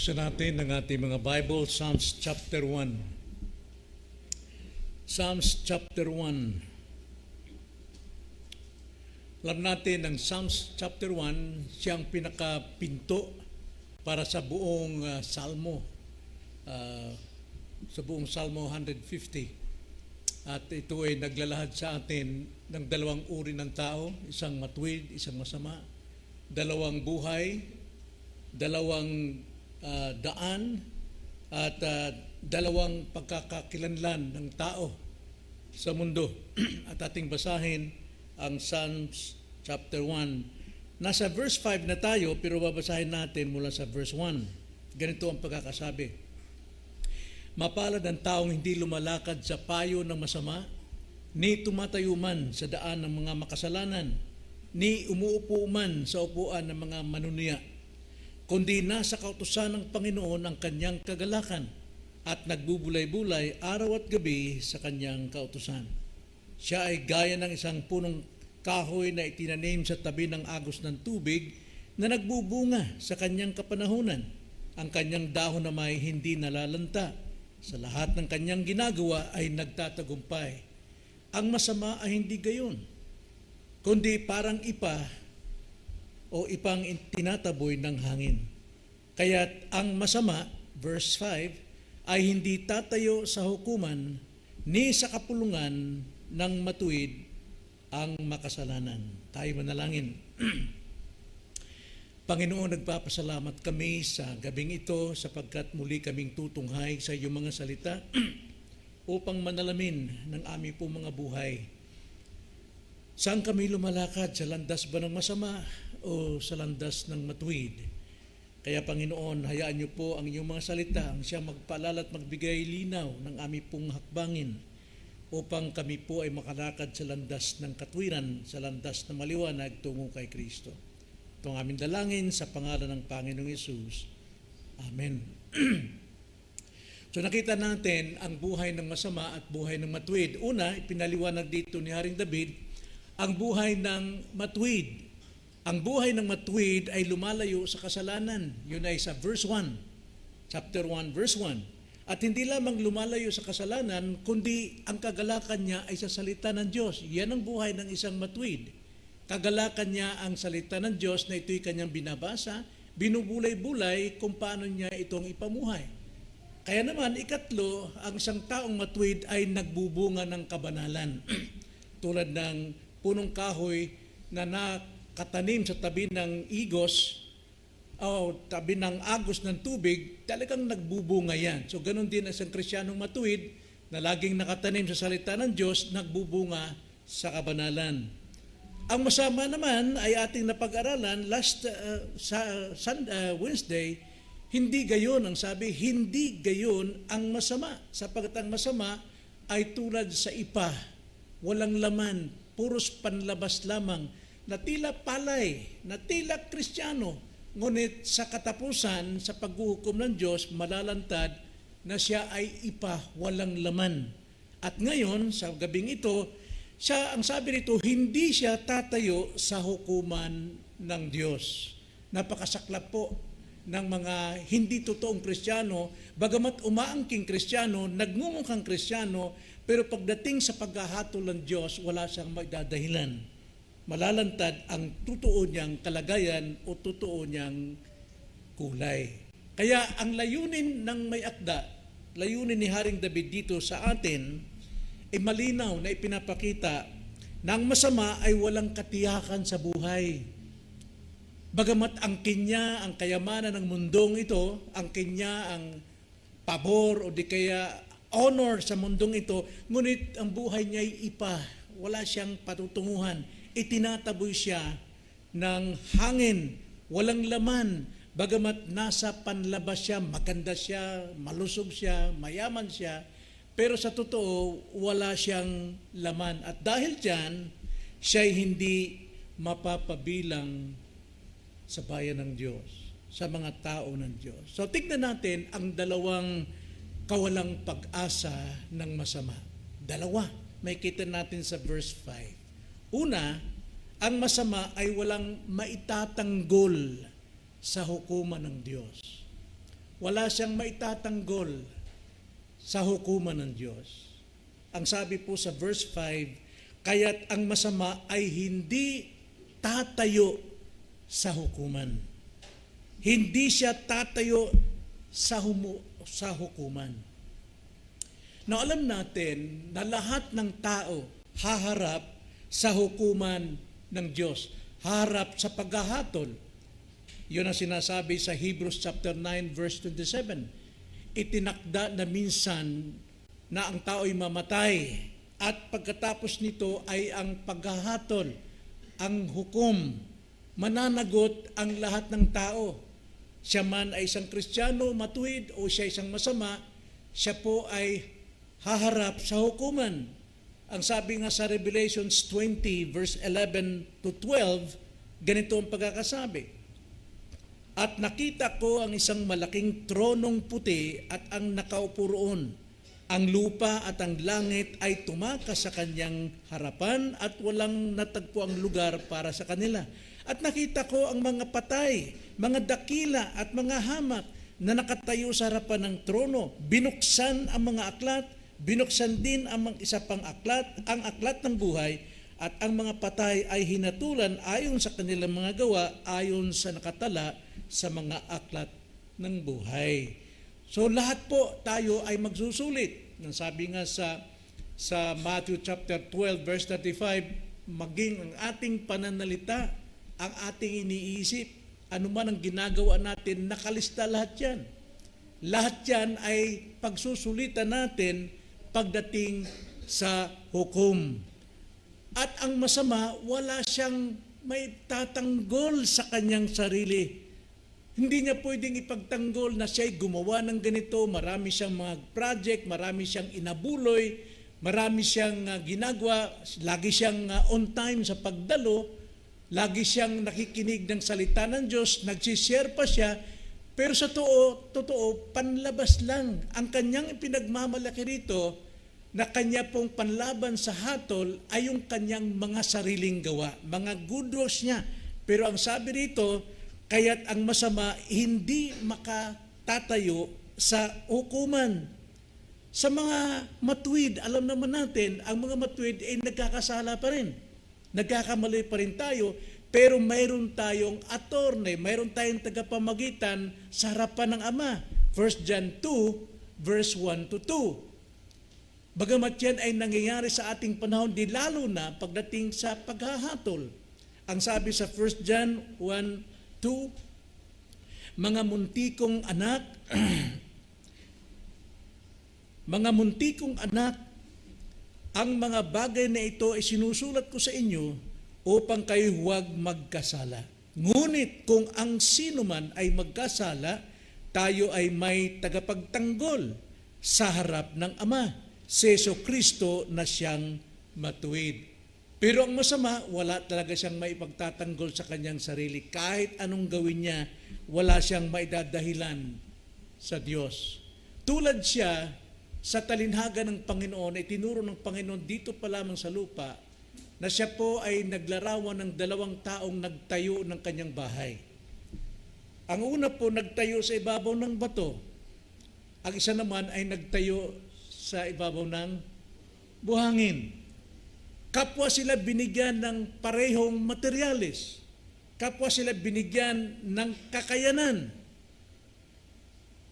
Buksan natin ang ating mga Bible, Psalms chapter 1. Psalms chapter 1. Alam natin ang Psalms chapter 1, siyang pinakapinto para sa buong uh, Salmo. Uh, sa buong Salmo 150. At ito ay naglalahad sa atin ng dalawang uri ng tao, isang matuwid, isang masama, dalawang buhay, dalawang uh, daan at uh, dalawang pagkakakilanlan ng tao sa mundo. at ating basahin ang Psalms chapter 1. Nasa verse 5 na tayo pero babasahin natin mula sa verse 1. Ganito ang pagkakasabi. Mapalad ang taong hindi lumalakad sa payo ng masama, ni tumatayo man sa daan ng mga makasalanan, ni umuupo man sa upuan ng mga manunuya kundi nasa kautusan ng Panginoon ang kanyang kagalakan at nagbubulay-bulay araw at gabi sa kanyang kautusan. Siya ay gaya ng isang punong kahoy na itinanim sa tabi ng agos ng tubig na nagbubunga sa kanyang kapanahunan. Ang kanyang dahon na may hindi nalalanta. Sa lahat ng kanyang ginagawa ay nagtatagumpay. Ang masama ay hindi gayon, kundi parang ipa o ipang tinataboy ng hangin. Kaya ang masama, verse 5, ay hindi tatayo sa hukuman ni sa kapulungan ng matuwid ang makasalanan. Tayo manalangin. Panginoon, nagpapasalamat kami sa gabing ito sapagkat muli kaming tutunghay sa iyong mga salita upang manalamin ng aming po mga buhay. Saan kami lumalakad? Sa landas ba ng masama o sa landas ng matuwid? Kaya Panginoon, hayaan niyo po ang inyong mga salita ang siyang magpaalala at magbigay linaw ng aming pong hakbangin upang kami po ay makalakad sa landas ng katwiran, sa landas ng maliwanag tungo kay Kristo. Ito ang aming dalangin sa pangalan ng Panginoong Yesus. Amen. so nakita natin ang buhay ng masama at buhay ng matuwid. Una, ipinaliwanag dito ni Haring David ang buhay ng matuwid. Ang buhay ng matuwid ay lumalayo sa kasalanan. Yun ay sa verse 1, chapter 1, verse 1. At hindi lamang lumalayo sa kasalanan, kundi ang kagalakan niya ay sa salita ng Diyos. Yan ang buhay ng isang matuwid. Kagalakan niya ang salita ng Diyos na ito'y kanyang binabasa, binubulay-bulay kung paano niya itong ipamuhay. Kaya naman, ikatlo, ang isang taong matuwid ay nagbubunga ng kabanalan. Tulad ng punong kahoy na nakatanim sa tabi ng igos o tabi ng agos ng tubig, talagang nagbubunga yan. So ganun din ang isang Kristiyanong matuwid na laging nakatanim sa salita ng Diyos, nagbubunga sa kabanalan. Ang masama naman ay ating napag-aralan last uh, sa Sunday, uh, Wednesday, hindi gayon ang sabi, hindi gayon ang masama. Sapagat ang masama ay tulad sa ipa, walang laman, puros panlabas lamang, na tila palay, na tila kristyano, ngunit sa katapusan, sa paghuhukom ng Diyos, malalantad na siya ay ipa, walang laman. At ngayon, sa gabing ito, siya, ang sabi nito, hindi siya tatayo sa hukuman ng Diyos. Napakasaklap po ng mga hindi totoong kristyano, bagamat umaangking kristyano, nagmumukhang kristyano, pero pagdating sa paghahatol ng Diyos, wala siyang magdadahilan. Malalantad ang totoo niyang kalagayan o totoo niyang kulay. Kaya ang layunin ng may akda, layunin ni Haring David dito sa atin, ay malinaw na ipinapakita na ang masama ay walang katiyakan sa buhay. Bagamat ang kinya, ang kayamanan ng mundong ito, ang kinya, ang pabor o di kaya honor sa mundong ito, ngunit ang buhay niya ay ipa, wala siyang patutunguhan. Itinataboy siya ng hangin, walang laman, bagamat nasa panlabas siya, maganda siya, malusog siya, mayaman siya, pero sa totoo, wala siyang laman. At dahil dyan, siya'y hindi mapapabilang sa bayan ng Diyos, sa mga tao ng Diyos. So tignan natin ang dalawang kawalang pag-asa ng masama. Dalawa. May kita natin sa verse 5. Una, ang masama ay walang maitatanggol sa hukuman ng Diyos. wala siyang maitatanggol sa hukuman ng Diyos. Ang sabi po sa verse 5, kaya't ang masama ay hindi tatayo sa hukuman. Hindi siya tatayo sa, humu- sa hukuman. Na alam natin na lahat ng tao haharap sa hukuman ng Diyos, harap sa paghahatol. Yun ang sinasabi sa Hebrews chapter 9 verse 27. Itinakda na minsan na ang tao ay mamatay at pagkatapos nito ay ang paghahatol, ang hukom. Mananagot ang lahat ng tao. Siya man ay isang Kristiyano, matuwid o siya isang masama, siya po ay haharap sa hukuman. Ang sabi nga sa Revelations 20 verse 11 to 12, ganito ang pagkakasabi. At nakita ko ang isang malaking tronong puti at ang nakaupo roon. Ang lupa at ang langit ay tumakas sa kanyang harapan at walang natagpo ang lugar para sa kanila. At nakita ko ang mga patay, mga dakila at mga hamak na nakatayo sa harapan ng trono. Binuksan ang mga aklat, binuksan din ang mga isa pang aklat, ang aklat ng buhay, at ang mga patay ay hinatulan ayon sa kanilang mga gawa, ayon sa nakatala sa mga aklat ng buhay. So lahat po tayo ay magsusulit. Nang sabi nga sa sa Matthew chapter 12 verse 35, maging ang ating pananalita, ang ating iniisip, anuman ang ginagawa natin, nakalista lahat 'yan. Lahat 'yan ay pagsusulitan natin pagdating sa hukom. At ang masama, wala siyang may tatanggol sa kanyang sarili. Hindi niya pwedeng ipagtanggol na siya'y gumawa ng ganito, marami siyang mga project, marami siyang inabuloy, marami siyang uh, ginagawa, lagi siyang uh, on time sa pagdalo, lagi siyang nakikinig ng salita ng Diyos, nagsishare pa siya, pero sa totoo, totoo, panlabas lang. Ang kanyang pinagmamalaki rito, na kanya pong panlaban sa hatol ay yung kanyang mga sariling gawa, mga good works niya. Pero ang sabi rito, kaya't ang masama hindi makatatayo sa hukuman. Sa mga matuwid, alam naman natin, ang mga matuwid ay nagkakasala pa rin. Nagkakamali pa rin tayo, pero mayroon tayong attorney, mayroon tayong tagapamagitan sa harapan ng Ama. 1 John 2, verse 1 to 2. Bagamat yan ay nangyayari sa ating panahon, di lalo na pagdating sa paghahatol. Ang sabi sa 1 John 1, 2, mga muntikong anak, mga muntikong anak, ang mga bagay na ito ay sinusulat ko sa inyo upang kayo huwag magkasala. Ngunit kung ang sino man ay magkasala, tayo ay may tagapagtanggol sa harap ng Ama, si Yeso Kristo na siyang matuwid. Pero ang masama, wala talaga siyang maipagtatanggol sa kanyang sarili. Kahit anong gawin niya, wala siyang maidadahilan sa Diyos. Tulad siya sa talinhaga ng Panginoon, ay tinuro ng Panginoon dito pa lamang sa lupa, na siya po ay naglarawan ng dalawang taong nagtayo ng kanyang bahay. Ang una po nagtayo sa ibabaw ng bato. Ang isa naman ay nagtayo sa ibabaw ng buhangin. Kapwa sila binigyan ng parehong materyales. Kapwa sila binigyan ng kakayanan.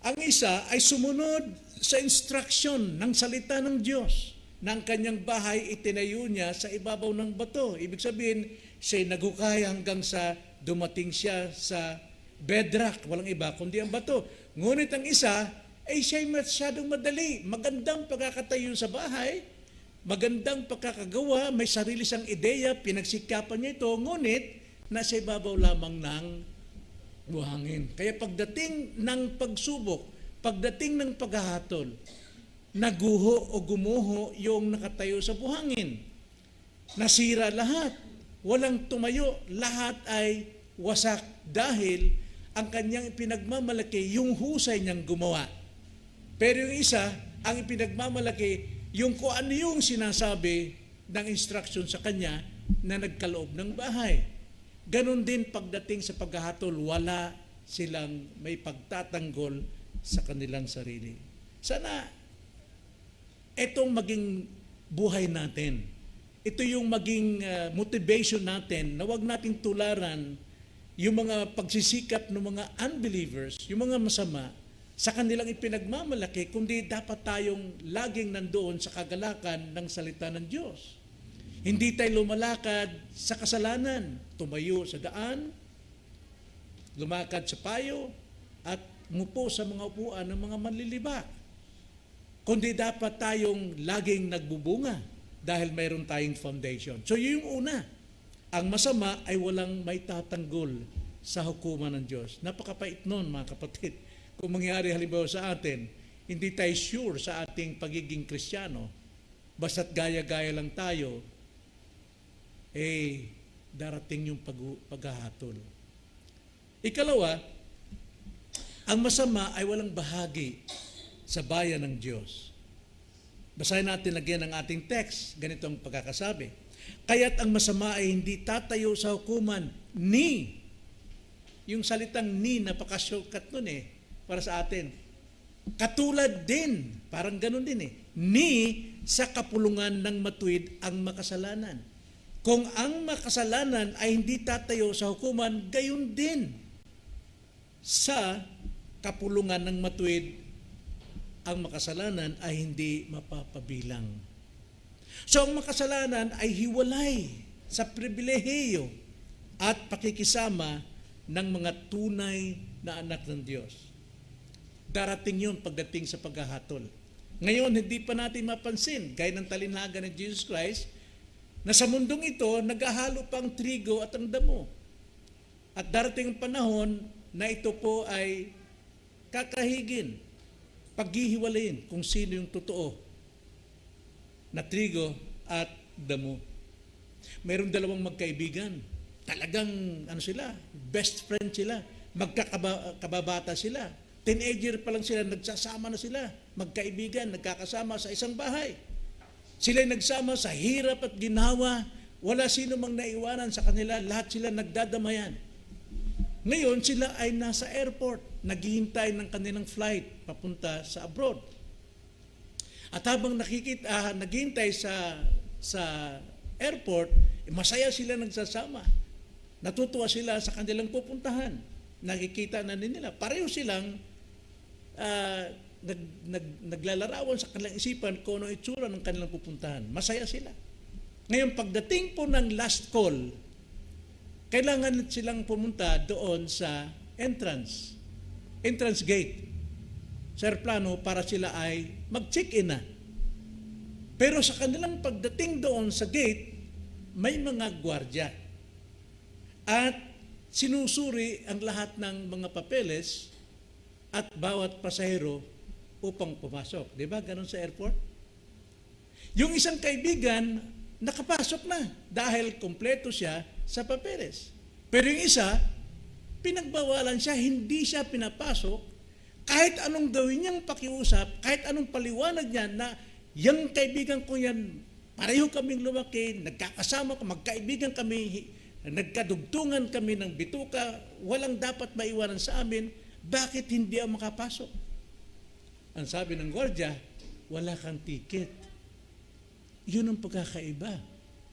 Ang isa ay sumunod sa instruction ng salita ng Diyos ng kanyang bahay itinayo niya sa ibabaw ng bato. Ibig sabihin, siya'y naghukay hanggang sa dumating siya sa bedrock. Walang iba kundi ang bato. Ngunit ang isa, ay siya'y masyadong madali. Magandang pagkakatayo sa bahay, magandang pagkakagawa, may sarili siyang ideya, pinagsikapan niya ito, ngunit nasa ibabaw lamang ng buhangin. Kaya pagdating ng pagsubok, pagdating ng paghahatol, naguho o gumuho yung nakatayo sa buhangin. Nasira lahat. Walang tumayo. Lahat ay wasak dahil ang kanyang pinagmamalaki, yung husay niyang gumawa. Pero yung isa, ang ipinagmamalaki, yung kung ano yung sinasabi ng instruction sa kanya na nagkaloob ng bahay. Ganon din pagdating sa paghahatol, wala silang may pagtatanggol sa kanilang sarili. Sana itong maging buhay natin. Ito yung maging uh, motivation natin na wag nating tularan yung mga pagsisikap ng mga unbelievers, yung mga masama, sa kanilang ipinagmamalaki, kundi dapat tayong laging nandoon sa kagalakan ng salita ng Diyos. Hindi tayo lumalakad sa kasalanan, tumayo sa daan, lumakad sa payo, at mupo sa mga upuan ng mga manlilibak. Kundi dapat tayong laging nagbubunga dahil mayroon tayong foundation. So yun yung una. Ang masama ay walang may tatanggol sa hukuman ng Diyos. Napakapait nun mga kapatid. Kung mangyari halimbawa sa atin, hindi tayo sure sa ating pagiging kristyano, basta't gaya-gaya lang tayo, eh, darating yung pag paghahatol. Ikalawa, ang masama ay walang bahagi sa bayan ng Diyos. Basahin natin again ang ating text. Ganito ang pagkakasabi. Kaya't ang masama ay hindi tatayo sa hukuman ni. Yung salitang ni, napaka-shortcut nun eh, para sa atin. Katulad din, parang ganun din eh, ni sa kapulungan ng matuwid ang makasalanan. Kung ang makasalanan ay hindi tatayo sa hukuman, gayon din sa kapulungan ng matuwid ang makasalanan ay hindi mapapabilang. So ang makasalanan ay hiwalay sa pribilehiyo at pakikisama ng mga tunay na anak ng Diyos. Darating yun pagdating sa paghahatol. Ngayon, hindi pa natin mapansin, gaya ng talinhaga ng Jesus Christ, na sa mundong ito, naghahalo pa ang trigo at ang damo. At darating ang panahon na ito po ay kakahigin paghihiwalayin kung sino yung totoo na trigo at damo. Mayroong dalawang magkaibigan. Talagang ano sila, best friend sila. Magkakababata sila. Teenager pa lang sila, nagsasama na sila. Magkaibigan, nagkakasama sa isang bahay. Sila nagsama sa hirap at ginawa. Wala sino mang naiwanan sa kanila. Lahat sila nagdadamayan. Ngayon, sila ay nasa airport naghihintay ng kanilang flight papunta sa abroad. At habang nakikita, ah, naghihintay sa, sa airport, eh, masaya sila nagsasama. Natutuwa sila sa kanilang pupuntahan. Nakikita na nila. Pareho silang uh, nag, nag, naglalarawan sa kanilang isipan kung ano itsura ng kanilang pupuntahan. Masaya sila. Ngayon, pagdating po ng last call, kailangan silang pumunta doon sa entrance entrance gate sa aeroplano para sila ay mag-check-in na. Pero sa kanilang pagdating doon sa gate, may mga gwardya. At sinusuri ang lahat ng mga papeles at bawat pasahero upang pumasok. Di ba? Ganon sa airport. Yung isang kaibigan, nakapasok na dahil kompleto siya sa papeles. Pero yung isa, pinagbawalan siya, hindi siya pinapasok, kahit anong gawin niyang pakiusap, kahit anong paliwanag niya na yung kaibigan ko yan, pareho kaming lumaki, nagkakasama, magkaibigan kami, nagkadugtungan kami ng bituka, walang dapat maiwanan sa amin, bakit hindi ang makapasok? Ang sabi ng gwardiya, wala kang ticket. Yun ang pagkakaiba.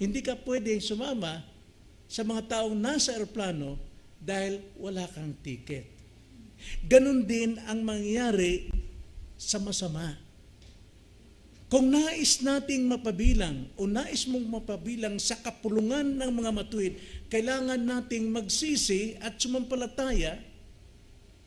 Hindi ka pwede sumama sa mga taong nasa aeroplano dahil wala kang ticket. Ganon din ang mangyari sa masama. Kung nais nating mapabilang o nais mong mapabilang sa kapulungan ng mga matuwid, kailangan nating magsisi at sumampalataya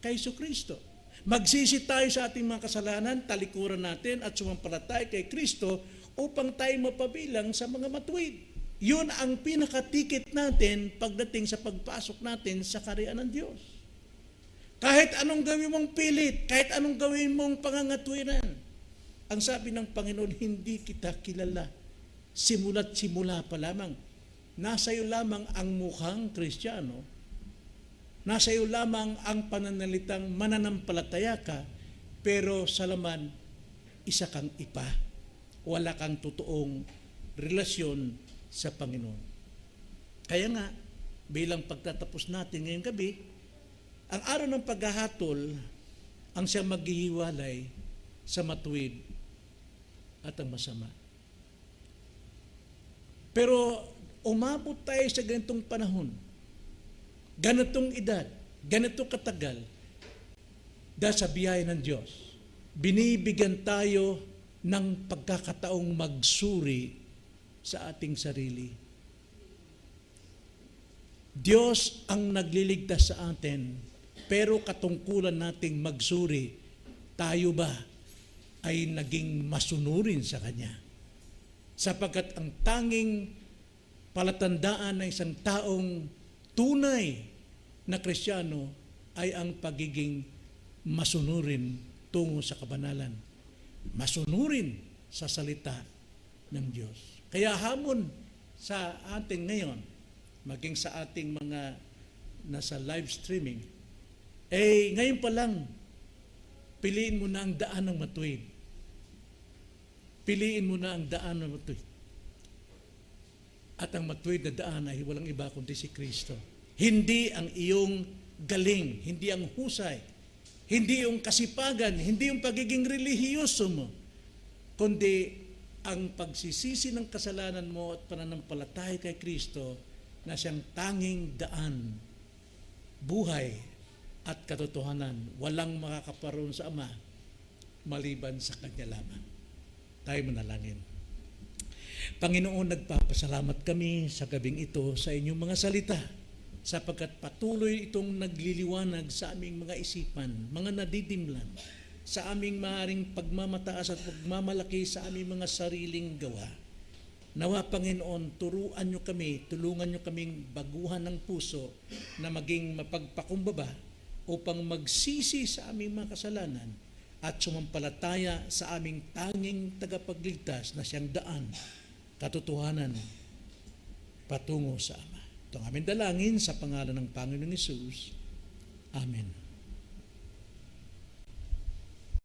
kay Kristo. Magsisi tayo sa ating mga kasalanan, talikuran natin at sumampalataya kay Kristo upang tayo mapabilang sa mga matuwid. Yun ang pinakatikit natin pagdating sa pagpasok natin sa kariyan ng Diyos. Kahit anong gawin mong pilit, kahit anong gawin mong pangangatwiran, ang sabi ng Panginoon, hindi kita kilala. Simula't simula pa lamang. Nasa iyo lamang ang mukhang kristyano. Nasa iyo lamang ang pananalitang mananampalataya ka, pero sa laman, isa kang ipa. Wala kang totoong relasyon sa Panginoon. Kaya nga, bilang pagtatapos natin ngayong gabi, ang araw ng paghahatol ang siyang maghihiwalay sa matuwid at ang masama. Pero umabot tayo sa ganitong panahon, ganitong edad, ganitong katagal, dahil sa biyaya ng Diyos, binibigyan tayo ng pagkakataong magsuri sa ating sarili. Diyos ang nagliligtas sa atin, pero katungkulan nating magsuri, tayo ba ay naging masunurin sa Kanya? Sapagkat ang tanging palatandaan ng isang taong tunay na Kristiyano ay ang pagiging masunurin tungo sa kabanalan. Masunurin sa salita ng Diyos. Kaya hamon sa atin ngayon, maging sa ating mga nasa live streaming, eh ngayon pa lang, piliin mo na ang daan ng matuwid. Piliin mo na ang daan ng matuwid. At ang matuwid na daan ay walang iba kundi si Kristo. Hindi ang iyong galing, hindi ang husay, hindi yung kasipagan, hindi yung pagiging relihiyoso mo, kundi ang pagsisisi ng kasalanan mo at pananampalataya kay Kristo na siyang tanging daan, buhay at katotohanan. Walang makakaparoon sa Ama maliban sa Kanya lamang. Tayo manalangin. Panginoon, nagpapasalamat kami sa gabing ito sa inyong mga salita sapagkat patuloy itong nagliliwanag sa aming mga isipan, mga nadidimlan, sa aming maaring pagmamataas at pagmamalaki sa aming mga sariling gawa. Nawa Panginoon, turuan nyo kami, tulungan nyo kaming baguhan ng puso na maging mapagpakumbaba upang magsisi sa aming mga kasalanan at sumampalataya sa aming tanging tagapagligtas na siyang daan, katotohanan, patungo sa Ama. Ito ang aming dalangin sa pangalan ng Panginoong Yesus. Amen.